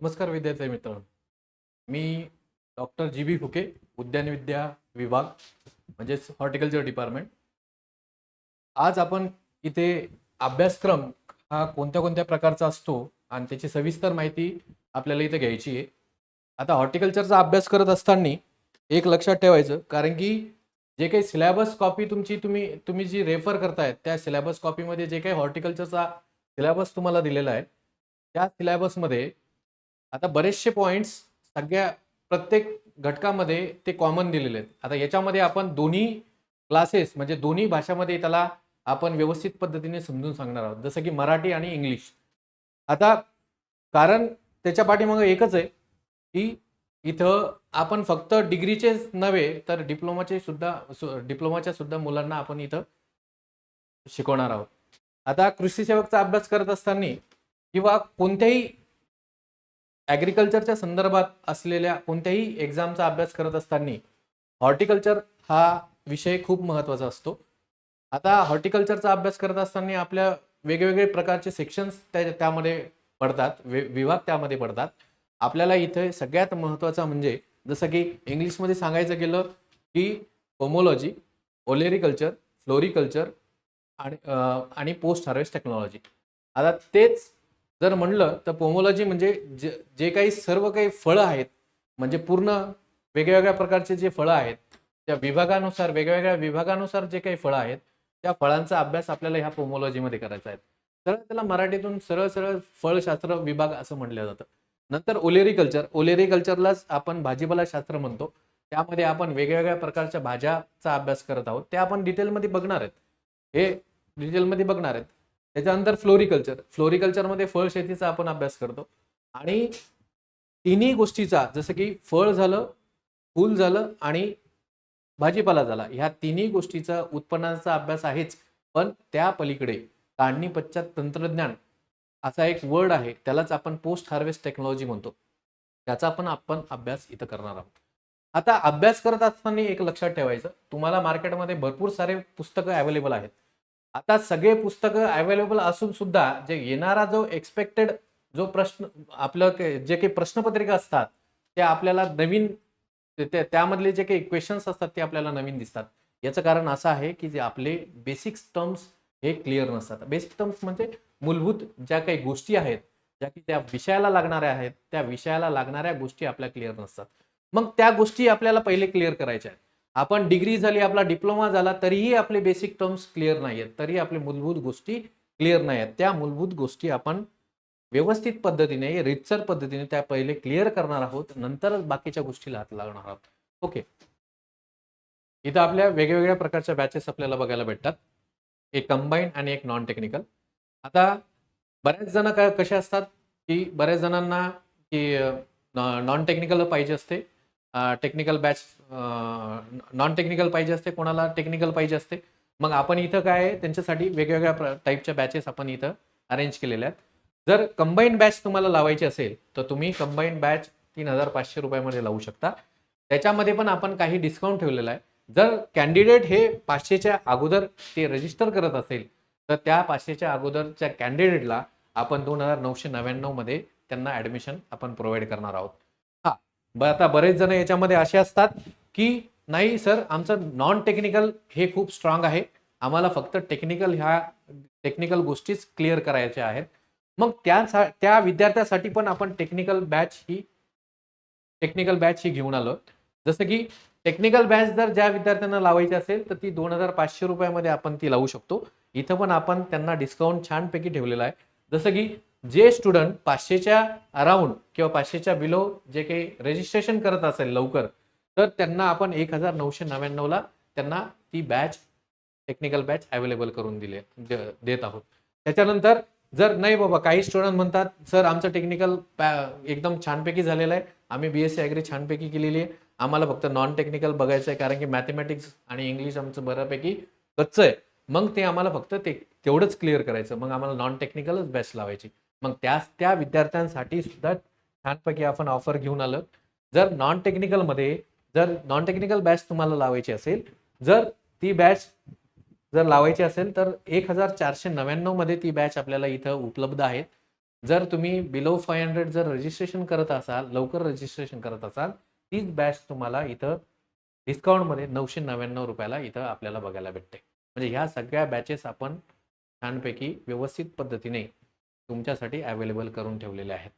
नमस्कार विद्यार्थी मित्रांनो. मी डॉक्टर जी बी फुके उद्यानविद्या विभाग म्हणजेच हॉर्टिकल्चर डिपार्टमेंट. आज आपण इथे अभ्यासक्रम हा कोणत्या कोणत्या प्रकारचा असतो आणि त्याची सविस्तर माहिती आपल्याला इथे घ्यायची आहे. आता हॉर्टिकल्चरचा अभ्यास करत असताना एक लक्षात ठेवायचं कारण की जे काही सिलॅबस कॉपी तुमची तुम्ही तुम्ही जी रेफर करतायत त्या सिलॅबस कॉपीमध्ये जे काही हॉर्टिकल्चरचा सिलॅबस तुम्हाला दिलेला आहे त्या सिलॅबसमध्ये आता बरेचसे पॉईंट्स सगळ्या प्रत्येक घटकामध्ये ते कॉमन दिलेले आहेत. आता याच्यामध्ये आपण दोन्ही क्लासेस म्हणजे दोन्ही भाषामध्ये त्याला आपण व्यवस्थित पद्धतीने समजून सांगणार आहोत. जसं की मराठी आणि इंग्लिश आता कारण त्याच्या पाठीमागं एकच आहे की इथं आपण फक्त डिग्रीचेच नव्हे तर डिप्लोमाचे सुद्धा डिप्लोमाच्या सुद्धा मुलांना आपण इथं शिकवणार आहोत. आता कृषी सेवकचा अभ्यास करत असताना किंवा कोणत्याही ॲग्रिकल्चरच्या संदर्भात असलेल्या कोणत्याही एक्झामचा अभ्यास करत असताना हॉर्टिकल्चर हा विषय खूप महत्त्वाचा असतो. आता हॉर्टिकल्चरचा अभ्यास करत असताना आपल्या वेगवेगळे प्रकारचे सेक्शन्स त्या त्यामध्ये पडतात वे विभाग त्यामध्ये पडतात. आपल्याला इथे सगळ्यात महत्त्वाचा म्हणजे जसं की इंग्लिशमध्ये सांगायचं गेलं की पोमोलॉजी ओलेरिकल्चर फ्लोरिकल्चर आणि आणि पोस्ट हार्वेस्ट टेक्नॉलॉजी आता तेच जर म्हणलं तर पोमोलॉजी म्हणजे जे जे काही सर्व काही फळं आहेत म्हणजे पूर्ण वेगवेगळ्या प्रकारचे जे फळं आहेत त्या विभागानुसार वेगवेगळ्या विभागानुसार जे काही फळं आहेत त्या फळांचा अभ्यास आपल्याला ह्या पोमोलॉजीमध्ये करायचा आहे. तर त्याला मराठीतून सरळ सरळ फळशास्त्र विभाग असं म्हटलं जातं. नंतर ओलेरिकल्चर ओलेरिकल्चरलाच आपण भाजीपाला शास्त्र म्हणतो. त्यामध्ये आपण वेगवेगळ्या प्रकारच्या भाज्याचा अभ्यास करत आहोत. ते आपण डिटेलमध्ये बघणार आहेत. हे डिटेलमध्ये बघणार आहेत. त्याच्यानंतर फ्लोरिकल्चर. फ्लोरिकल्चरमध्ये फळ शेतीचा आपण अभ्यास करतो. आणि तिन्ही गोष्टीचा जसं की फळ झालं फूल झालं आणि भाजीपाला झाला ह्या तिन्ही गोष्टीचा उत्पन्नाचा अभ्यास आहेच. पण त्या पलीकडे काढणी पश्चात तंत्रज्ञान असा एक वर्ड आहे त्यालाच आपण पोस्ट हार्वेस्ट टेक्नॉलॉजी म्हणतो. त्याचा पण आपण अभ्यास इथं करणार आहोत. आता अभ्यास करत असताना एक लक्षात ठेवायचं तुम्हाला मार्केटमध्ये भरपूर सारे पुस्तकं अवेलेबल आहेत. आता सगळे पुस्तकं अवेलेबल असून सुद्धा जे येणारा जो एक्सपेक्टेड जो प्रश्न आपलं जे काही प्रश्नपत्रिका असतात ते आपल्याला नवीन त्यामधले जे काही क्वेश्चन्स असतात ते आपल्याला नवीन दिसतात. याचं कारण असं आहे की जे आपले बेसिक टर्म्स हे क्लिअर नसतात. बेसिक टर्म्स म्हणजे मूलभूत ज्या काही गोष्टी आहेत ज्या की त्या विषयाला लागणाऱ्या आहेत त्या विषयाला लागणाऱ्या गोष्टी आपल्या क्लिअर नसतात. मग त्या गोष्टी आपल्याला पहिले क्लिअर करायच्या आहेत. आपण डिग्री झाली आपला डिप्लोमा झाला तरीही आपले बेसिक टर्म्स क्लिअर नाही आहेत तरी आपले मूलभूत गोष्टी क्लिअर नाही आहेत त्या मूलभूत गोष्टी आपण व्यवस्थित पद्धतीने रितसर पद्धतीने त्या पहिले क्लिअर करणार आहोत. नंतर बाकीच्या गोष्टीला हात लागणार आहोत. ओके इथं आपल्या वेगवेगळ्या प्रकारच्या बॅचेस आपल्याला बघायला भेटतात. एक कंबाईन आणि एक नॉन टेक्निकल आता बऱ्याच जण काय कसे असतात की बऱ्याच जणांना की नॉन टेक्निकल पाहिजे असते. टेक्निकल बॅच नॉन टेक्निकल पाहिजे असते कोणाला टेक्निकल पाहिजे असते. मग आपण इथं काय त्यांच्यासाठी वेगवेगळ्या टाईपच्या बॅचेस आपण इथं अरेंज केलेल्या आहेत. जर कंबाईन बॅच तुम्हाला लावायची असेल तर तुम्ही कंबाईन बॅच तीन हजार पाचशे रुपयामध्ये लावू शकता. त्याच्यामध्ये पण आपण काही डिस्काउंट ठेवलेला आहे. जर कॅन्डिडेट हे पाचशेच्या अगोदर ते रजिस्टर करत असेल तर त्या पाचशेच्या अगोदरच्या कॅन्डिडेटला आपण दोन हजार नऊशे नव्याण्णवमध्ये त्यांना ॲडमिशन आपण प्रोव्हाइड करणार आहोत. आता बरेच जण याच्यामध्ये असे असतात की नाही सर आमचं नॉन टेक्निकल हे खूप स्ट्रॉंग आहे. आम्हाला फक्त टेक्निकल ह्या टेक्निकल गोष्टीच क्लिअर करायच्या आहेत. मग त्या त्या विद्यार्थ्यासाठी पण आपण टेक्निकल बॅच ही टेक्निकल बॅच ही घेऊन आलो जसं की टेक्निकल बॅच जर ज्या विद्यार्थ्यांना लावायची असेल तर ती दोन हजार पाचशे रुपयामध्ये आपण ती लावू शकतो. इथं पण आपण त्यांना डिस्काउंट छानपैकी ठेवलेला आहे. जसं की जे स्टुडंट पाचशेच्या अराउंड किंवा पाचशेच्या बिलो जे काही रजिस्ट्रेशन करत असेल लवकर तर त्यांना आपण एक हजार नऊशे नव्याण्णवला त्यांना ती बॅच टेक्निकल बॅच अवेलेबल करून दिले देत आहोत. त्याच्यानंतर जर नाही बाबा काही स्टुडंट म्हणतात सर आमचं टेक्निकल एकदम छानपैकी झालेलं आहे. आम्ही बी एस सी ॲग्री छानपैकी केलेली आहे. आम्हाला फक्त नॉन टेक्निकल बघायचं आहे कारण की मॅथमॅटिक्स आणि इंग्लिश आमचं बऱ्यापैकी कच्चं आहे. मग ते आम्हाला फक्त ते तेवढंच क्लिअर करायचं. मग आम्हाला नॉन टेक्निकलच बॅच लावायची. मग त्या त्या विद्यार्थ्यांसाठी सुद्धा छानपैकी आपण ऑफर घेऊन आलं जर नॉन टेक्निकलमध्ये जर नॉन टेक्निकल बॅच तुम्हाला लावायची असेल जर ती बॅच जर लावायची असेल तर एक हजार चारशे नव्याण्णवमध्ये ती बॅच आपल्याला इथं उपलब्ध आहे जर तुम्ही बिलो फाय हंड्रेड जर रजिस्ट्रेशन करत असाल लवकर रजिस्ट्रेशन करत असाल तीच बॅच तुम्हाला इथं डिस्काउंटमध्ये नऊशे नव्याण्णव रुपयाला इथं आपल्याला बघायला भेटते. म्हणजे ह्या सगळ्या बॅचेस आपण छानपैकी व्यवस्थित पद्धतीने तुमच्यासाठी अवेलेबल करून ठेवलेले आहेत.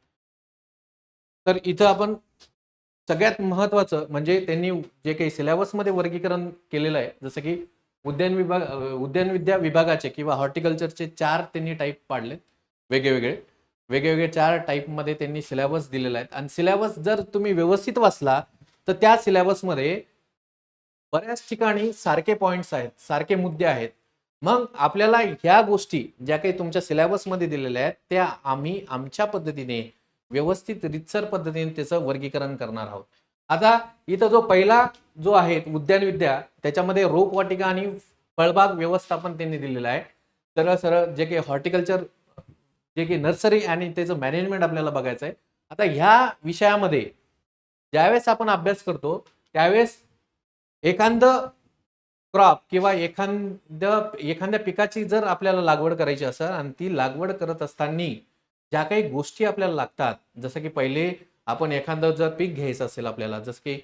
तर इथं आपण सगळ्यात महत्वाचं म्हणजे त्यांनी जे काही सिलेबसमध्ये वर्गीकरण केलेलं आहे जसं की उद्यान विभाग उद्यानविद्या उद्यान विद्या विभागाचे किंवा हॉर्टिकल्चरचे चार त्यांनी टाईप पाडलेत वेगवेगळे. वेगवेगळे चार टाईपमध्ये त्यांनी सिलेबस दिलेला आहे. आणि सिलेबस जर तुम्ही व्यवस्थित वाचला तर त्या सिलेबसमध्ये बऱ्याच ठिकाणी सारखे पॉईंट्स आहेत सारखे मुद्दे आहेत. मग आपल्याला ह्या गोष्टी ज्या काही तुमच्या सिलेबसमध्ये दिलेल्या आहेत त्या आम्ही आमच्या पद्धतीने व्यवस्थित रितसर पद्धतीने त्याचं वर्गीकरण करणार आहोत. आता इथं जो पहिला जो आहे उद्यान विद्या त्याच्यामध्ये रोपवाटिका आणि फळबाग व्यवस्थापन त्यांनी दिलेलं आहे. सरळ सरळ जे काही हॉर्टिकल्चर जे काही नर्सरी आणि त्याचं मॅनेजमेंट आपल्याला बघायचं आहे. आता ह्या विषयामध्ये ज्यावेळेस आपण अभ्यास करतो त्यावेळेस एखादं क्रॉप किंवा एखाद्या एखाद्या पिकाची जर आपल्याला लागवड करायची असेल आणि ती लागवड करत असताना ज्या काही गोष्टी आपल्याला लागतात जसं की पहिले आपण एखादं जर पीक घ्यायचं असेल आपल्याला जसं की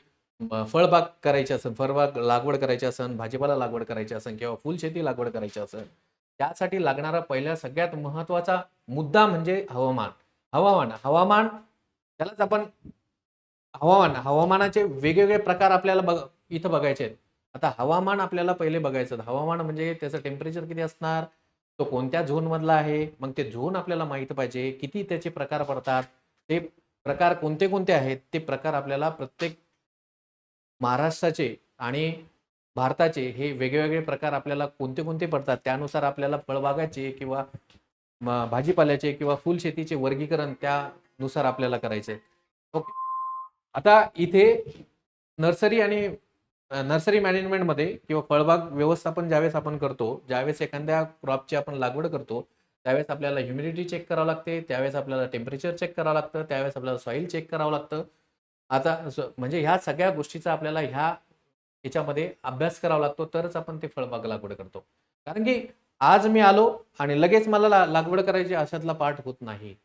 फळबाग करायची असेल फळबाग लागवड करायची असेल भाजीपाला लागवड करायची असेल किंवा फुलशेती लागवड करायची असेल त्यासाठी लागणारा पहिल्या सगळ्यात महत्त्वाचा मुद्दा म्हणजे हवामान. हवामान हवामान त्यालाच आपण हवामान हवामानाचे वेगवेगळे प्रकार आपल्याला बघ इथं बघायचे आहेत. आता हवामान आपल्याला पहिले बघायचं हवामान म्हणजे त्याचं टेम्परेचर किती असणार? तो कोणत्या झोन मधला आहे? मग ते झोन आपल्याला माहीत पाहिजे. किती त्याचे प्रकार पडतात? ते प्रकार कोणते कोणते आहेत? ते प्रकार आपल्याला प्रत्येक महाराष्ट्राचे आणि भारताचे हे वेगवेगळे प्रकार आपल्याला कोणते कोणते पडतात? त्यानुसार आपल्याला फळबागाचे किंवा भाजीपाल्याचे किंवा फुलशेतीचे वर्गीकरण त्यानुसार आपल्याला करायचे ओके. आता इथे नर्सरी आणि नर्सरी मॅनेजमेंटमध्ये किंवा फळबाग व्यवस्थापन ज्यावेळेस आपण करतो ज्यावेळेस एखाद्या क्रॉपची आपण लागवड करतो त्यावेळेस आपल्याला ह्युमिडिटी चेक करावं लागते त्यावेळेस आपल्याला टेम्परेचर चेक करावं लागतं त्यावेळेस आपल्याला सॉईल चेक करावं लागतं. आता म्हणजे ह्या सगळ्या गोष्टीचा आपल्याला ह्या ह्याच्यामध्ये अभ्यास करावा लागतो तरच आपण ते फळबाग लागवड करतो. कारण की आज मी आलो आणि लगेच मला लागवड करायची अशातला पाठ होत नाही.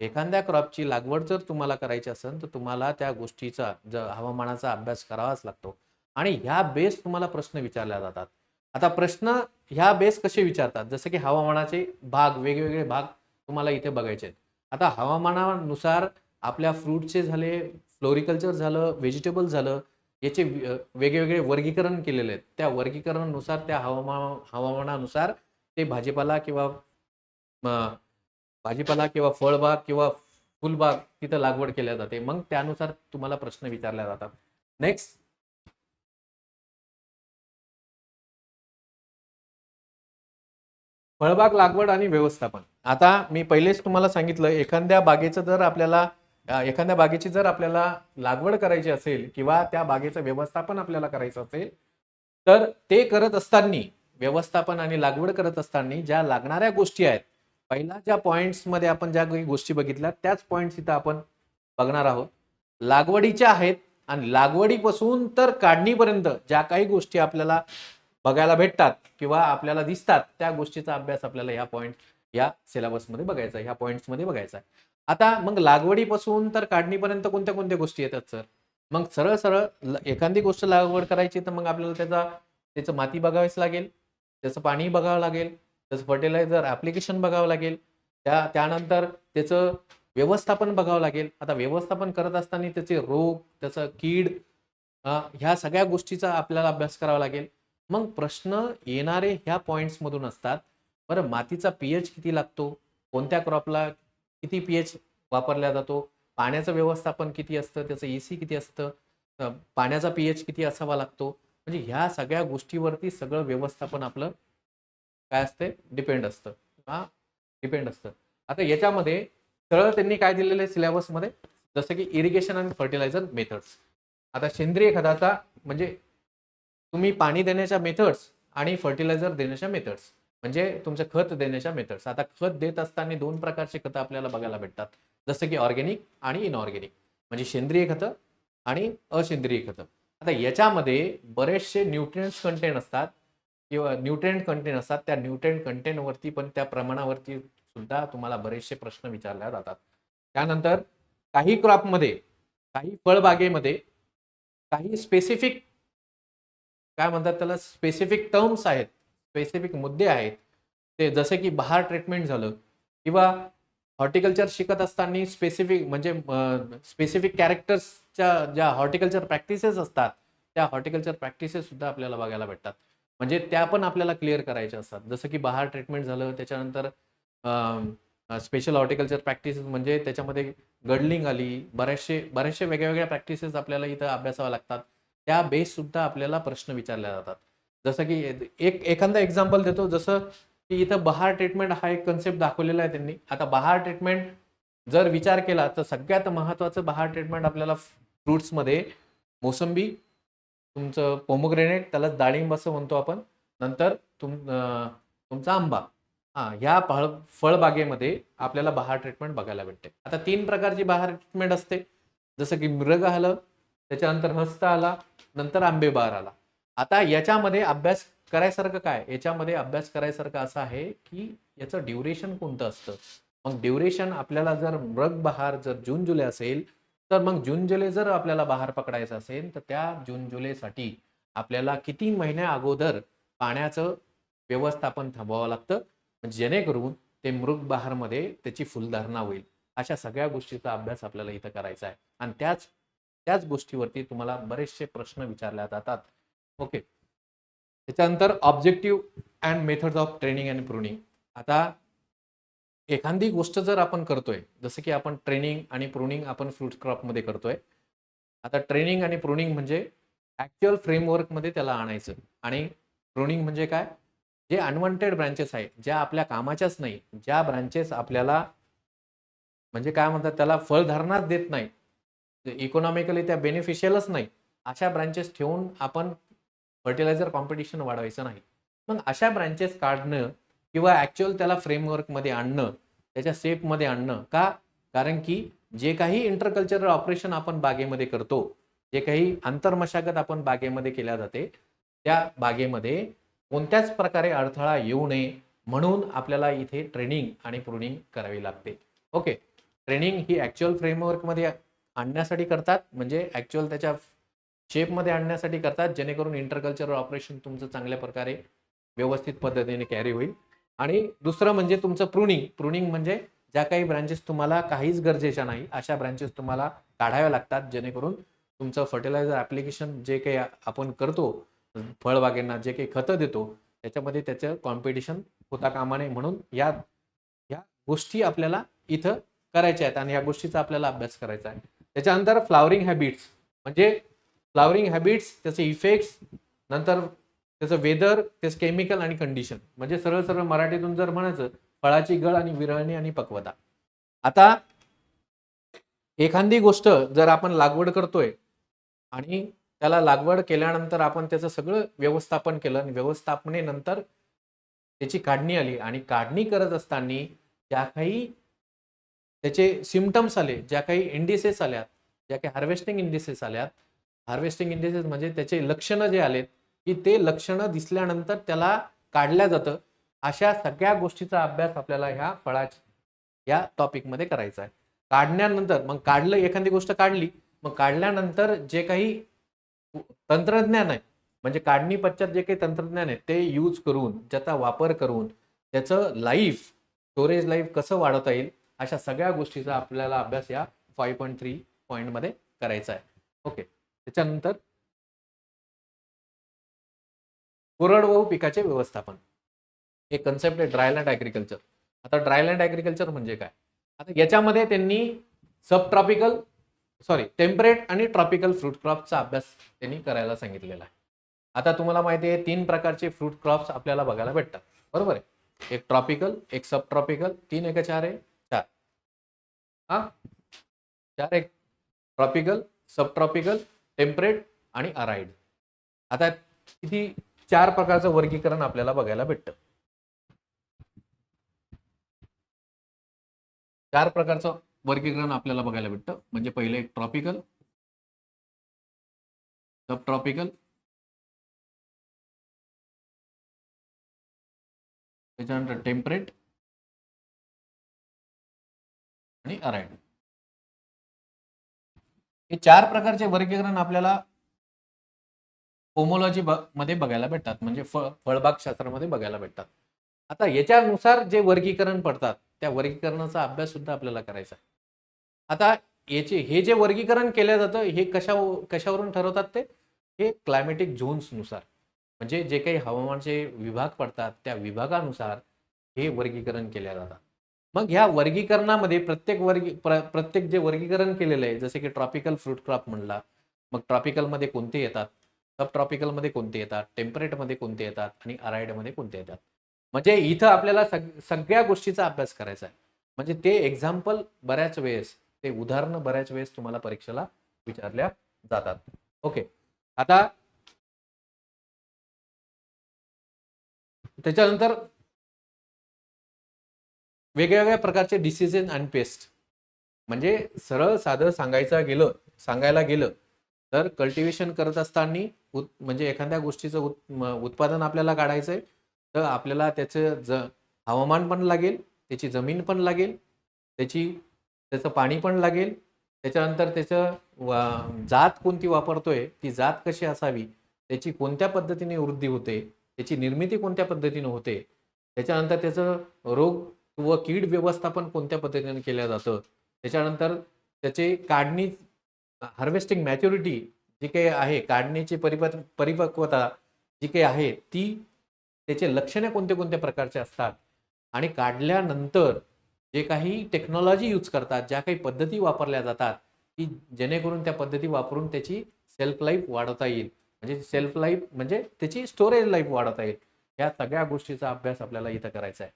एखाद्या क्रॉपची लागवड जर तुम्हाला करायची असेल तर तुम्हाला त्या गोष्टीचा ज हवामानाचा अभ्यास करावाच लागतो. आणि ह्या बेस तुम्हाला प्रश्न विचारल्या जातात. आता प्रश्न ह्या बेस कसे विचारतात? जसं की हवामानाचे भाग वेगवेगळे भाग तुम्हाला इथे बघायचे आहेत. आता हवामानानुसार आपल्या फ्रूटचे झाले फ्लोरिकल्चर झालं व्हेजिटेबल झालं याचे वेगवेगळे वर्गीकरण केलेले आहेत. त्या वर्गीकरणानुसार त्या हवामान हवामानानुसार ते भाजीपाला किंवा भाजीपाला किंवा फळबाग किंवा फुलबाग तिथं लागवड केल्या जाते. मग त्यानुसार तुम्हाला प्रश्न विचारल्या जातात. नेक्स्ट फळबाग लागवड आणि व्यवस्थापन. आता मी पहिलेच तुम्हाला सांगितलं एखाद्या बागेचं जर आपल्याला एखाद्या बागेची जर आपल्याला लागवड करायची असेल किंवा त्या बागेचं व्यवस्थापन आपल्याला करायचं असेल तर ते करत असताना व्यवस्थापन आणि लागवड करत असताना ज्या लागणाऱ्या गोष्टी आहेत पहिल्या ज्या पॉईंट्समध्ये आपण ज्या काही गोष्टी बघितल्या त्याच पॉईंट्स इथं आपण बघणार आहोत. लागवडीच्या आहेत आणि लागवडीपासून तर काढणीपर्यंत ज्या काही गोष्टी आपल्याला बघायला भेटतात किंवा आपल्याला दिसतात त्या गोष्टीचा अभ्यास आपल्याला ह्या पॉईंट या सिलेबसमध्ये बघायचा आहे ह्या पॉईंट्समध्ये बघायचा आहे. आता मग लागवडीपासून तर काढणीपर्यंत कोणत्या कोणत्या गोष्टी येतात सर? मग सरळ सरळ एखादी गोष्ट लागवड करायची तर मग आपल्याला त्याचा त्याचं माती बघावीच लागेल त्याचं पाणी बघावं लागेल त्याचं फर्टिलायझर ऍप्लिकेशन बघावं लागेल त्या त्यानंतर त्याचं व्यवस्थापन बघावं लागेल. आता व्यवस्थापन करत असताना त्याचे रोग त्याचं कीड ह्या सगळ्या गोष्टीचा आपल्याला अभ्यास करावा लागेल. मग प्रश्न येणारे ह्या पॉईंट्समधून मधून असतात. बरं मातीचा पीएच किती लागतो? कोणत्या क्रॉपला किती पीएच वापरला जातो? पाण्याचं व्यवस्थापन किती असतं? त्याचं एसी किती असतं? पाण्याचा पीएच किती असावा लागतो? म्हणजे ह्या सगळ्या गोष्टीवरती सगळं व्यवस्थापन आपलं काय असते? डिपेंड असतं. हा डिपेंड असतं. आता याच्यामध्ये सरळ त्यांनी काय दिलेलं आहे सिलेबसमध्ये जसं की इरिगेशन आणि फर्टिलायझर मेथड्स आता सेंद्रिय खताचा म्हणजे तुम्ही पाणी देण्याच्या मेथड्स आणि फर्टिलायझर देण्याच्या मेथड्स म्हणजे तुमचं खत देण्याच्या मेथड्स आता खत देत असताना दोन प्रकारचे खतं आपल्याला बघायला भेटतात. जसं की ऑर्गॅनिक आणि इनऑर्गॅनिक म्हणजे सेंद्रिय खतं आणि असेंद्रिय खतं. आता याच्यामध्ये बरेचसे न्यूट्रिएंट्स कंटेंट असतात. किंवा न्यूट्रिएंट कंटेंट असतात. त्या न्यूट्रिएंट कंटेंटवरती पण त्या प्रमाणावरती सुद्धा तुम्हाला बरेचसे प्रश्न विचारले जातात. त्यानंतर काही क्रॉपमध्ये काही फळबागेमध्ये काही स्पेसिफिक काय म्हणतात त्याला? स्पेसिफिक टर्म्स आहेत स्पेसिफिक मुद्दे आहेत. ते जसे की बहार ट्रीटमेंट झालं किंवा हॉर्टिकल्चर शिकत असताना स्पेसिफिक म्हणजे स्पेसिफिक कॅरेक्टर्सच्या ज्या हॉर्टिकल्चर प्रॅक्टिसेस असतात त्या हॉर्टिकल्चर प्रॅक्टिसेस सुद्धा आपल्याला बघायला भेटतात. म्हणजे त्या पण आपल्याला क्लिअर करायच्या असतात. जसं की बहार ट्रीटमेंट झालं त्याच्यानंतर स्पेशल हॉर्टिकल्चर प्रॅक्टिसेस म्हणजे त्याच्यामध्ये गडलिंग आली बरेचसे बरेचसे वेगळ्या वेगळ्या प्रॅक्टिसेस आपल्याला इथं अभ्यासाव्या लागतात. त्या बेससुद्धा आपल्याला प्रश्न विचारले जातात. जसं की एक एखादा एक्झाम्पल देतो जसं की इथं बहार ट्रीटमेंट हा एक कन्सेप्ट दाखवलेला आहे त्यांनी. आता बहार ट्रीटमेंट जर विचार केला तर सगळ्यात महत्त्वाचं बहार ट्रीटमेंट आपल्याला फ्रुट्समध्ये मोसंबी तुमचं पोमोग्रेनेट त्याला डाळिंब असं म्हणतो आपण. नंतर तुम तुमचा आंबा. हा ह्या फळ फळबागेमध्ये आपल्याला बहार ट्रीटमेंट बघायला भेटते. आता तीन प्रकारची बहार ट्रीटमेंट असते. जसं की मृग आलं त्याच्यानंतर हस्त आला नंतर आंबे बहार आला. आता याच्यामध्ये अभ्यास करायसारखं काय? याच्यामध्ये अभ्यास करायसारखं असं आहे की याचं ड्युरेशन कोणतं असतं? मग ड्युरेशन आपल्याला जर मृग बहार जर जून जुलै असेल तर मग जून जुलै जर आपल्याला बहार पकडायचं असेल तर त्या जून जुलैसाठी आपल्याला किती महिन्या अगोदर पाण्याचं व्यवस्थापन थांबवावं लागतं? म्हणजे जेणेकरून ते मृग बहारमध्ये त्याची फुलधारणा होईल. अशा सगळ्या गोष्टीचा अभ्यास आपल्याला इथं करायचा आहे. आणि त्याच त्याच गोष्टीवरती तुम्हाला बरेचसे प्रश्न विचारले जातात ओके त्याच्यानंतर objective and methods of training and pruning आता एखादी गोष्ट जर आपण करतोय जसं की आपण ट्रेनिंग आणि प्रुनिंग आपण फ्रूट क्रॉपमध्ये करतोय. आता ट्रेनिंग आणि प्रुनिंग म्हणजे ऍक्च्युअल फ्रेमवर्कमध्ये त्याला आणायचं. आणि प्रुनिंग म्हणजे काय? जे अनवॉन्टेड ब्रांचेस आहे ज्या आपल्या कामाच्याच नाही ज्या ब्रांचेस आपल्याला म्हणजे काय म्हणतात त्याला फळधारणाच देत नाही इकॉनॉमिकली त्या बेनिफिशियलच नाही. अशा ब्रांचेस ठेवून आपण फर्टिलायझर कॉम्पिटिशन वाढवायचं नाही. मग अशा ब्रांचेस काढणं किंवा ॲक्च्युअल त्याला फ्रेमवर्कमध्ये आणणं त्याच्या सेपमध्ये आणणं का? कारण की जे काही इंटरकल्चरल ऑपरेशन आपण बागेमध्ये करतो जे काही आंतरमशागत आपण बागेमध्ये केल्या जाते त्या बागेमध्ये कोणत्याच प्रकारे अडथळा येऊ नये म्हणून आपल्याला इथे ट्रेनिंग आणि प्रुनिंग करावी लागते. ओके ट्रेनिंग ही ॲक्च्युअल फ्रेमवर्कमध्ये आणण्यासाठी करतात म्हणजे ॲक्च्युअल त्याच्या शेपमध्ये आणण्यासाठी करतात जेणेकरून इंटरकल्चरल ऑपरेशन तुमचं चांगल्या प्रकारे व्यवस्थित पद्धतीने कॅरी होईल. आणि दुसरं म्हणजे तुमचं प्रुनिंग प्रुनिंग म्हणजे ज्या काही ब्रांचेस तुम्हाला काहीच गरजेच्या नाही अशा ब्रांचेस तुम्हाला काढाव्या लागतात जेणेकरून तुमचं फर्टिलायझर ॲप्लिकेशन जे काही आपण करतो फळबागेंना जे काही खतं देतो त्याच्यामध्ये त्याचं कॉम्पिटिशन होता कामा नये म्हणून या या गोष्टी आपल्याला इथं करायच्या आहेत आणि या गोष्टीचा आपल्याला अभ्यास करायचा आहे. त्याच्यानंतर फ्लावरिंग हॅबिट्स म्हणजे फ्लावरिंग हॅबिट्स त्याचे इफेक्ट्स नंतर त्याचं वेदर त्याचं केमिकल आणि कंडिशन म्हणजे सरळ सरळ मराठीतून जर म्हणायचं फळाची गळ आणि विरळणी आणि पक्वता. आता एखादी गोष्ट जर आपण लागवड करतोय आणि त्याला लागवड केल्यानंतर आपण त्याचं सगळं व्यवस्थापन केलं आणि व्यवस्थापनेनंतर त्याची काढणी आली आणि काढणी करत असताना ज्या काही त्याचे सिमटम्स आले ज्या काही इंडिसेस आल्यात ज्या काही हार्वेस्टिंग इंडिसेस आल्यात हार्वेस्टिंग इंडिसेस म्हणजे त्याचे लक्षणं जे आलेत की ते लक्षणं दिसल्यानंतर त्याला काढल्या जातं. अशा सगळ्या गोष्टीचा अभ्यास आपल्याला ह्या फळाच्या या टॉपिकमध्ये करायचा आहे. काढण्यानंतर मग काढलं एखादी गोष्ट काढली मग काढल्यानंतर जे काही तंत्रज्ञान आहे म्हणजे काढणी पश्चात जे काही तंत्रज्ञान आहे ते यूज करून ज्याचा वापर करून त्याचं लाईफ स्टोरेज लाईफ कसं वाढवता येईल अशा सगळ्या गोष्टीचा आपल्याला अभ्यास या फाईव्ह पॉईंट थ्री पॉईंटमध्ये करायचा आहे. ओके त्याच्यानंतर कोरडवाहू पिकाचे व्यवस्थापन. हे कन्सेप्ट आहे ड्रायलँड ॲग्रिकल्चर आता ड्रायलँड ॲग्रिकल्चर म्हणजे काय? आता याच्यामध्ये त्यांनी सब ट्रॉपिकल सॉरी टेम्परेट आणि ट्रॉपिकल फ्रूट क्रॉपचा अभ्यास त्यांनी करायला सांगितलेला आहे. आता तुम्हाला माहिती आहे तीन प्रकारचे फ्रूट क्रॉप्स आपल्याला बघायला भेटतात. बरोबर आहे? एक ट्रॉपिकल एक सब ट्रॉपिकल तीन एक चार आहे. हा? चार एक. ट्रॉपिकल सब ट्रॉपिकल टेम्परेट आणि अराईड आता किती चार प्रकारचं वर्गीकरण आपल्याला बघायला भेटतं. चार प्रकारचं वर्गीकरण आपल्याला बघायला भेटतं. म्हणजे पहिले एक ट्रॉपिकल सब ट्रॉपिकल त्याच्यानंतर टेम्परेट आणि अराईड हे चार प्रकारचे वर्गीकरण आपल्याला होमोलॉजी मध्ये बघायला भेटतात. म्हणजे फळ फळबाग शास्त्रामध्ये बघायला भेटतात. आता याच्यानुसार जे वर्गीकरण पडतात त्या वर्गीकरणाचा अभ्यास सुद्धा आपल्याला करायचा. आहे आता याचे हे जे वर्गीकरण केलं जातं हे कशा कशावरून ठरवतात ते? हे क्लायमॅटिक झोन्सनुसार म्हणजे जे काही हवामानाचे विभाग पडतात त्या विभागानुसार हे वर्गीकरण केल्या जातात मग ह्या वर्गीकरणामध्ये प्रत्येक वर्गी प्र प्रत्येक जे वर्गीकरण केलेलं आहे जसे की ट्रॉपिकल फ्रूट क्रॉप म्हणला मग ट्रॉपिकलमध्ये कोणते येतात? सब ट्रॉपिकलमध्ये कोणते येतात? टेम्परेटमध्ये कोणते येतात? आणि अराईडमध्ये कोणते येतात? म्हणजे इथं आपल्याला सग सगळ्या गोष्टीचा अभ्यास करायचा आहे. म्हणजे ते एक्झाम्पल बऱ्याच वेळेस ते उदाहरणं बऱ्याच वेळेस तुम्हाला परीक्षेला विचारल्या जातात. ओके आता त्याच्यानंतर वेगवेगळ्या प्रकारचे डिसिजन आणि पेस्ट म्हणजे सरळ साधं सांगायचं गेलं सांगायला गेलं तर कल्टिवेशन करत असताना उत म्हणजे एखाद्या गोष्टीचं उत म- उत्पादन आपल्याला काढायचं आहे तर आपल्याला त्याचं ज हवामान पण लागेल त्याची जमीन पण लागेल त्याची त्याचं पाणी पण लागेल त्याच्यानंतर त्याचं वा- जात कोणती वापरतोय ती जात कशी असावी त्याची कोणत्या पद्धतीने वृद्धी होते त्याची निर्मिती कोणत्या पद्धतीने होते त्याच्यानंतर त्याचं रोग व कीड व्यवस्थापन कोणत्या पद्धतीने केलं जातं? त्याच्यानंतर त्याचे काढणी हार्वेस्टिंग मॅच्युरिटी जी काही आहे काढणीची परिप परिपक्वता जी काही आहे ती त्याचे लक्षणे कोणते कोणत्या प्रकारचे असतात? आणि काढल्यानंतर जे काही टेक्नॉलॉजी यूज करतात ज्या काही पद्धती वापरल्या जातात की जेणेकरून त्या पद्धती वापरून त्याची सेल्फ लाईफ वाढवता येईल. म्हणजे सेल्फ लाईफ म्हणजे त्याची स्टोरेज लाईफ वाढवता येईल. या सगळ्या गोष्टीचा अभ्यास आपल्याला इथं करायचा आहे.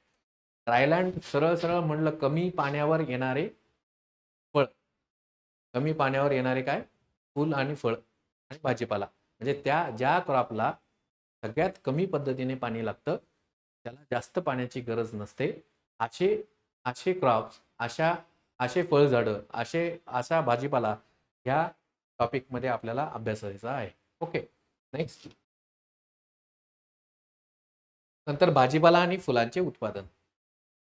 ड्रायलँड सरळ सरळ म्हणलं कमी पाण्यावर येणारे फळ. कमी पाण्यावर येणारे काय? फुल आणि फळ आणि भाजीपाला. म्हणजे त्या ज्या क्रॉपला सगळ्यात कमी पद्धतीने पाणी लागतं त्याला जास्त पाण्याची गरज नसते. असे असे क्रॉप्स अशा असे फळझाडं असे असा भाजीपाला ह्या टॉपिकमध्ये आपल्याला अभ्यासायचा आहे. Okay next. नंतर भाजीपाला आणि फुलांचे उत्पादन.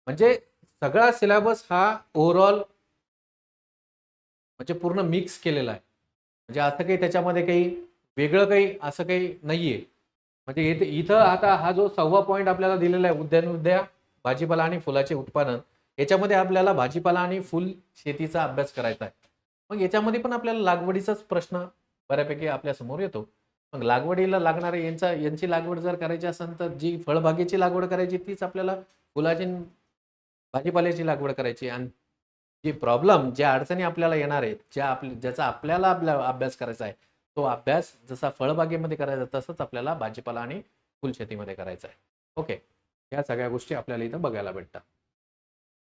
म्हणजे सगळा सिलेबस हा ओव्हरऑल म्हणजे पूर्ण मिक्स केलेला आहे. म्हणजे असं काही त्याच्यामध्ये काही वेगळं काही असं काही नाहीये. म्हणजे इथे इथं आता हा जो सव्वा पॉईंट आपल्याला दिलेला आहे उद्यान उद्या भाजीपाला आणि फुलाचे उत्पादन याच्यामध्ये आपल्याला भाजीपाला आणि फुल शेतीचा अभ्यास करायचा आहे. मग याच्यामध्ये पण आपल्याला लागवडीचाच प्रश्न बऱ्यापैकी आपल्यासमोर येतो. मग लागवडीला लागणारे यांचा यांची लागवड जर करायची असेल तर जी फळबागेची लागवड करायची तीच आपल्याला फुलाची भाजीपाल्याची लागवड करायची आणि जी प्रॉब्लेम ज्या अडचणी आपल्याला येणार आहेत ज्या आपल्या ज्याचा आपल्याला आपला अभ्यास करायचा आहे तो अभ्यास जसा फळबागेमध्ये करायचा तसंच आपल्याला भाजीपाला आणि फुलशेतीमध्ये करायचा आहे. ओके या सगळ्या गोष्टी आपल्याला इथं बघायला भेटतात.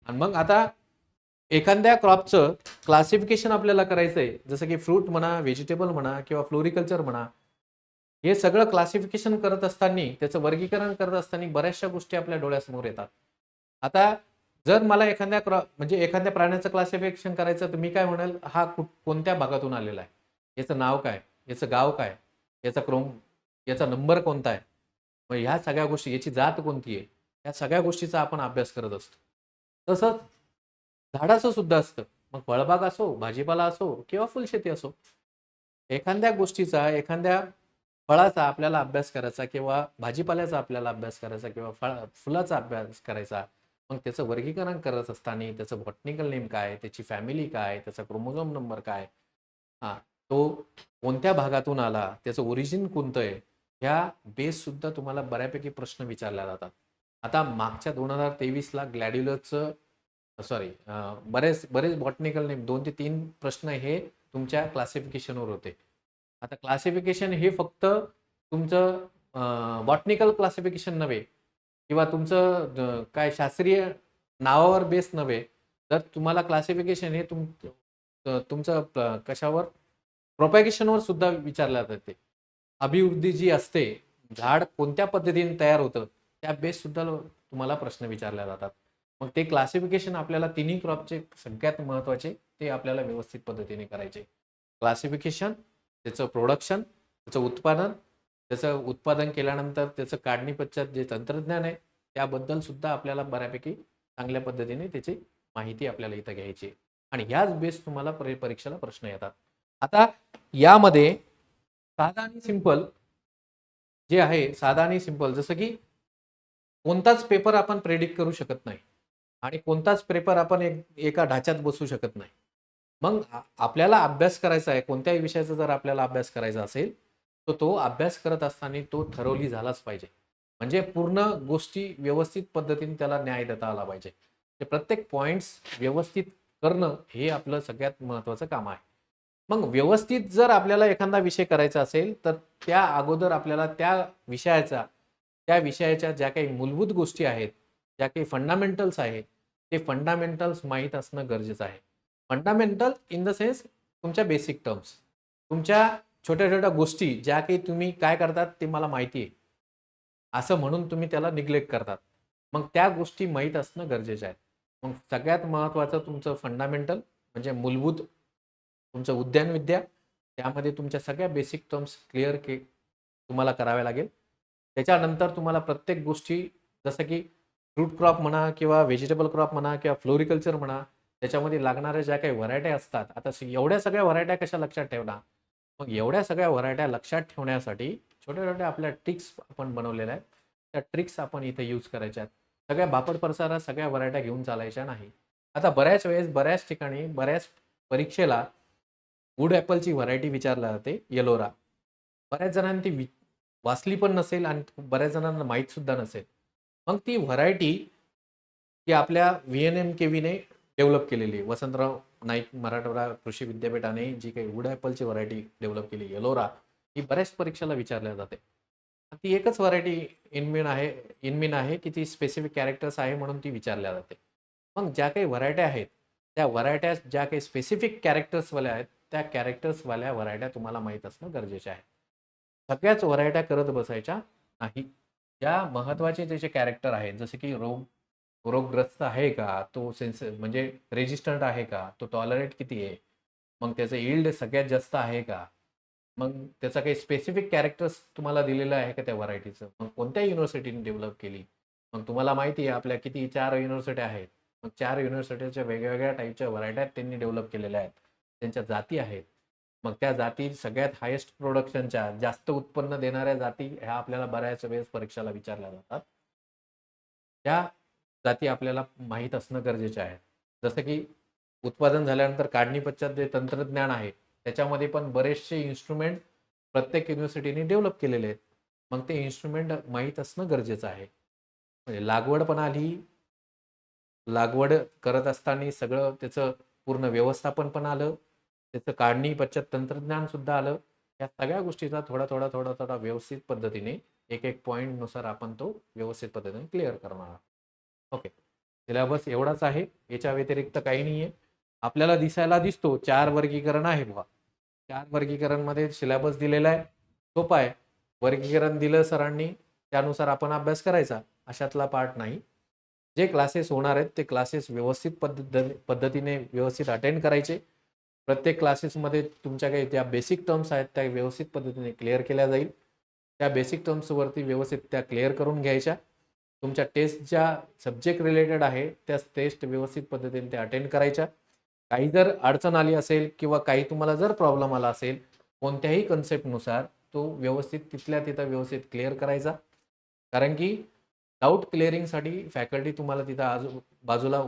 आणि मग आता एखाद्या क्रॉपचं क्लासिफिकेशन आपल्याला करायचं आहे जसं की फ्रूट म्हणा व्हेजिटेबल म्हणा किंवा फ्लोरिकल्चर म्हणा हे सगळं क्लासिफिकेशन करत असताना त्याचं वर्गीकरण करत असताना बऱ्याचशा गोष्टी आपल्या डोळ्यासमोर येतात. आता जर मला एखाद्या क्रॉ म्हणजे एखाद्या प्राण्याचं क्लासिफिकेशन करायचं तर मी काय म्हणाल हा कुठ कोणत्या भागातून आलेला आहे? याचं नाव काय? याचं गाव काय? याचा क्रोम याचा नंबर कोणता आहे? मग ह्या सगळ्या गोष्टी याची जात कोणती आहे? या सगळ्या गोष्टीचा आपण अभ्यास करत असतो. तसंच झाडाचं सुद्धा असतं. मग फळबाग असो भाजीपाला असो किंवा फुलशेती असो एखाद्या गोष्टीचा एखाद्या फळाचा आपल्याला अभ्यास करायचा किंवा भाजीपाल्याचा आपल्याला अभ्यास करायचा किंवा फळ फुलाचा अभ्यास करायचा मग त्याचं वर्गीकरण करत असताना त्याचं बॉटनिकल नेम काय त्याची फॅमिली काय त्याचा क्रोमोझोम नंबर काय? हा तो कोणत्या भागातून आला त्याचं ओरिजिन कोणतं आहे ह्या बेस सुद्धा तुम्हाला बऱ्यापैकी प्रश्न विचारल्या जातात. आता मागच्या दोन हजार तेवीसला ग्लॅड्युलरचं सॉरी बरेच बरेच बॉटनिकल नेम दोन ते तीन प्रश्न हे तुमच्या क्लासिफिकेशनवर होते. आता क्लासिफिकेशन हे फक्त तुमचं बॉटनिकल क्लासिफिकेशन नव्हे किंवा तुमचं काय शास्त्रीय नावावर बेस नव्हे तर तुम्हाला क्लासिफिकेशन हे तुम तुमचं कशावर? प्रोपॅगेशनवर सुद्धा विचारल्या जाते अभिवृद्धी जी असते झाड कोणत्या पद्धतीने तयार होतं त्या बेस सुद्धा तुम्हाला प्रश्न विचारल्या जातात. मग ते क्लासिफिकेशन आपल्याला तिन्ही क्रॉपचे सगळ्यात महत्त्वाचे ते आपल्याला व्यवस्थित पद्धतीने करायचे. क्लासिफिकेशन त्याचं प्रोडक्शन त्याचं उत्पादन त्याचं उत्पादन केल्यानंतर त्याचं काढणी पश्चात जे तंत्रज्ञान आहे त्याबद्दल सुद्धा आपल्याला बऱ्यापैकी चांगल्या पद्धतीने त्याची माहिती आपल्याला इथं घ्यायची आहे. आणि याच बेस तुम्हाला परीक्षेला प्रश्न येतात आता यामध्ये साधा आणि सिंपल जे आहे साधा आणि सिंपल जसं की कोणताच पेपर आपण प्रेडिक्ट करू शकत नाही आणि कोणताच पेपर आपण एक एका ढाच्यात बसू शकत नाही मग आपल्याला अभ्यास करायचा आहे कोणत्याही विषयाचा जर आपल्याला अभ्यास करायचा असेल तर तो अभ्यास करत असताना तो ठरवली झालाच पाहिजे. म्हणजे पूर्ण गोष्टी व्यवस्थित पद्धतीने त्याला न्याय देता आला पाहिजे. ते प्रत्येक पॉइंट्स व्यवस्थित करणं हे आपलं सगळ्यात महत्त्वाचं काम आहे. मग व्यवस्थित जर आपल्याला एखादा विषय करायचा असेल तर त्या अगोदर आपल्याला त्या विषयाचा त्या विषयाच्या ज्या काही मूलभूत गोष्टी आहेत ज्या काही फंडामेंटल्स आहेत ते फंडामेंटल्स माहीत असणं गरजेचं आहे. फंडामेंटल इन द सेन्स तुमच्या बेसिक टर्म्स तुमच्या छोट्या छोट्या गोष्टी ज्या काही तुम्ही काय करतात ते मला माहिती आहे. असं म्हणून तुम्ही त्याला निग्लेक्ट करतात. मग त्या गोष्टी माहीत असणं गरजेचं आहे. मग सगळ्यात महत्त्वाचं तुमचं फंडामेंटल म्हणजे मूलभूत तुमचं उद्यानविद्या त्यामध्ये तुमच्या सगळ्या बेसिक टर्म्स क्लिअर के तुम्हाला कराव्या लागेल. त्याच्यानंतर तुम्हाला प्रत्येक गोष्टी जसं की फ्रूट क्रॉप म्हणा किंवा व्हेजिटेबल क्रॉप म्हणा किंवा फ्लोरिकल्चर म्हणा त्याच्यामध्ये लागणाऱ्या ज्या काही व्हरायट्या असतात आता एवढ्या सगळ्या व्हरायट्या कशा लक्षात ठेवणार? मग एवढ्या सगळ्या व्हरायट्या लक्षात ठेवण्यासाठी छोट्या छोट्या आपल्या ट्रिक्स आपण बनवलेल्या आहेत. त्या ट्रिक्स आपण इथे यूज करायच्या आहेत. सगळ्या बापड प्रसारात सगळ्या व्हरायट्या घेऊन चालायच्या नाही. आता बऱ्याच वेळेस बऱ्याच ठिकाणी बऱ्याच परीक्षेला गुड ॲपलची व्हरायटी विचारल्या जाते येलोरा बऱ्याच जणांनी ती वि वाचली पण नसेल आणि बऱ्याच जणांना माहीतसुद्धा नसेल. मग ती व्हरायटी ती आपल्या व्ही एन एम के व्हीने डेव्हलप केलेली आहे. वसंतराव नाईक मराठवाडा कृषी विद्यापीठाने जी काही वूड ॲपलची व्हरायटी डेव्हलप केली येलोरा ही बऱ्याच परीक्षेला विचारल्या जाते. ती एकच व्हरायटी इनमिन आहे इनमिन आहे की ती स्पेसिफिक कॅरेक्टर्स आहे म्हणून ती विचारल्या जाते. मग ज्या काही व्हरायट्या आहेत त्या व्हरायट्या ज्या काही स्पेसिफिक कॅरेक्टर्सवाल्या आहेत त्या कॅरेक्टर्सवाल्या व्हरायट्या तुम्हाला माहीत असणं गरजेचे आहे. सगळ्याच व्हरायट्या करत बसायच्या नाही. ज्या महत्त्वाचे त्याचे कॅरेक्टर आहेत जसे की रोग रोगग्रस्त आहे का? तो सेन्स म्हणजे रेजिस्टंट आहे का? तो टॉलरेट किती आहे? मग त्याचं इल्ड सगळ्यात जास्त आहे का? मग त्याचा काही स्पेसिफिक कॅरेक्टर्स तुम्हाला दिलेलं आहे का त्या व्हरायटीचं मग कोणत्या युनिव्हर्सिटीने डेव्हलप केली? मग तुम्हाला माहिती आहे आपल्या किती चार युनिव्हर्सिटी आहेत. मग चार युनिव्हर्सिटीच्या वेगवेगळ्या टाईपच्या व्हरायट्या त्यांनी डेव्हलप केलेल्या आहेत. त्यांच्या जाती आहेत. मग त्या जाती सगळ्यात हायेस्ट प्रोडक्शनच्या जास्त उत्पन्न देणाऱ्या जाती ह्या आपल्याला बऱ्याच वेळेस परीक्षेला विचारल्या जातात. त्या जाती आपल्याला माहीत असणं गरजेचे आहे. जसं की उत्पादन झाल्यानंतर काढणी पश्चात जे तंत्रज्ञान आहे त्याच्यामध्ये पण बरेचसे इन्स्ट्रुमेंट प्रत्येक युनिव्हर्सिटीने डेव्हलप केलेले आहेत. मग ते इन्स्ट्रुमेंट माहीत असणं गरजेचं आहे. म्हणजे लागवड पण आली लागवड करत असताना सगळं त्याचं पूर्ण व्यवस्थापन पण आलं त्याचं काढणी पश्चात तंत्रज्ञान सुद्धा आलं. या सगळ्या गोष्टीचा थोडा थोडा थोडा थोडा व्यवस्थित पद्धतीने एक एक पॉईंटनुसार आपण तो व्यवस्थित पद्धतीने क्लिअर करणार आहोत. ओके सिलेबस एवढाच आहे. याच्या व्यतिरिक्त काही नाही आहे आपल्याला दिसायला दिसतो. चार वर्गीकरण आहे बघा चार वर्गीकरणमध्ये सिलेबस दिलेला आहे. सोपा आहे. वर्गीकरण दिलं सरांनी त्यानुसार आपण अभ्यास करायचा. अशातला पार्ट नाही. जे क्लासेस होणार आहेत ते क्लासेस व्यवस्थित पद्धत पद्धतीने व्यवस्थित अटेंड करायचे. प्रत्येक क्लासेसमध्ये तुमच्या काही ज्या बेसिक टर्म्स आहेत त्या व्यवस्थित पद्धतीने क्लिअर केल्या जाईल. त्या बेसिक टर्म्सवरती व्यवस्थित त्या क्लिअर करून घ्यायच्या. तुमच्या टेस्ट ज्या सब्जेक्ट रिलेटेड आहे त्या टेस्ट व्यवस्थित पद्धतीने त्या अटेंड करायच्या. काही जर अडचण आली असेल किंवा काही तुम्हाला जर प्रॉब्लेम आला असेल कोणत्याही कन्सेप्टनुसार तो व्यवस्थित तिथल्या तिथं व्यवस्थित क्लिअर करायचा. कारण की डाऊट क्लिअरिंगसाठी फॅकल्टी तुम्हाला तिथं आजू बाजूला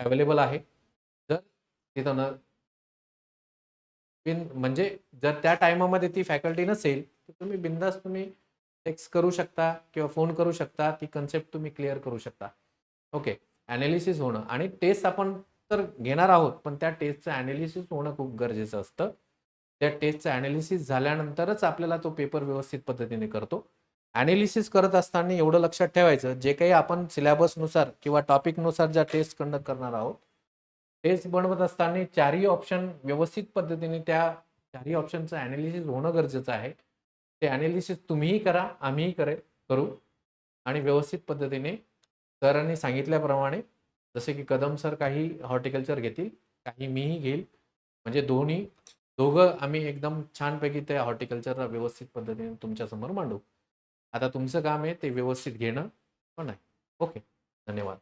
अवेलेबल आहे. जर तिथं न बिन म्हणजे जर त्या टायमामध्ये ती फॅकल्टी नसेल तर तुम्ही बिंदास तुम्ही टेक्स्ट करू शकता किंवा फोन करू शकता ती कन्सेप्ट तुम्ही क्लिअर करू शकता. ओके ॲनालिसिस होणं. आणि टेस्ट आपण तर घेणार आहोत पण त्या टेस्टचं ॲनालिसिस होणं खूप गरजेचं असतं. त्या टेस्टचं ॲनालिसिस झाल्यानंतरच आपल्याला तो पेपर व्यवस्थित पद्धतीने करतो. ॲनालिसिस करत असताना एवढं लक्षात ठेवायचं जे काही आपण सिलेबसनुसार किंवा टॉपिकनुसार ज्या टेस्ट कंडक्ट करणार आहोत टेस्ट बनवत असताना चारही ऑप्शन व्यवस्थित पद्धतीने त्या चारही ऑप्शनचं ॲनालिसिस होणं गरजेचं आहे. ते ॲनालिसिस तुम्हीही करा आम्हीही करे करू. आणि व्यवस्थित पद्धतीने सरांनी सांगितल्याप्रमाणे जसे की कदम सर काही हॉर्टिकल्चर घेतील काही मीही घेईल. म्हणजे दोन्ही दोघं आम्ही एकदम छानपैकी त्या हॉर्टिकल्चरला व्यवस्थित पद्धतीने तुमच्यासमोर मांडू. आता तुमचं काम आहे ते व्यवस्थित घेणं हो पण आहे ओके. धन्यवाद.